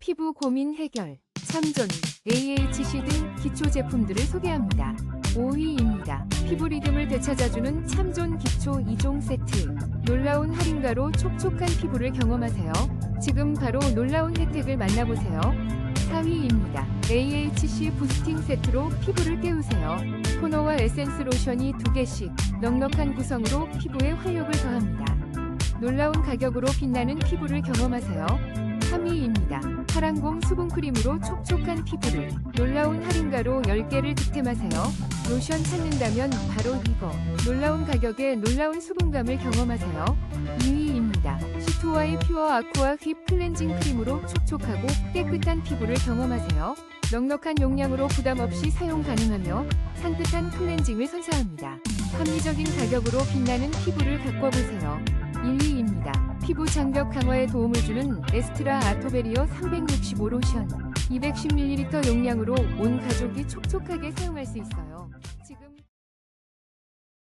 피부 고민 해결, 참존, AHC 등 기초 제품들을 소개합니다. 5위입니다. 피부 리듬을 되찾아주는 참존 기초 2종 세트. 놀라운 할인가로 촉촉한 피부를 경험하세요. 지금 바로 놀라운 혜택을 만나보세요. 4위입니다. AHC 부스팅 세트로 피부를 깨우세요. 토너와 에센스 로션이 2개씩 넉넉한 구성으로 피부에 활력을 더합니다. 놀라운 가격으로 빛나는 피부를 경험하세요. 3위입니다. 파랑곰 수분크림으로 촉촉한 피부를 놀라운 할인가로 10개를 득템하세요. 로션 찾는다면 바로 이거. 놀라운 가격에 놀라운 수분감을 경험하세요. 2위입니다. 시토와의 퓨어 아쿠아 힙 클렌징 크림으로 촉촉하고 깨끗한 피부를 경험하세요. 넉넉한 용량으로 부담 없이 사용 가능하며 산뜻한 클렌징을 선사합니다. 합리적인 가격으로 빛나는 피부를 가꿔보세요. 1위입니다. 피부 장벽 강화에 도움을 주는 에스트라 아토베리어 365 로션. 210ml 용량으로 온 가족이 촉촉하게 사용할 수 있어요.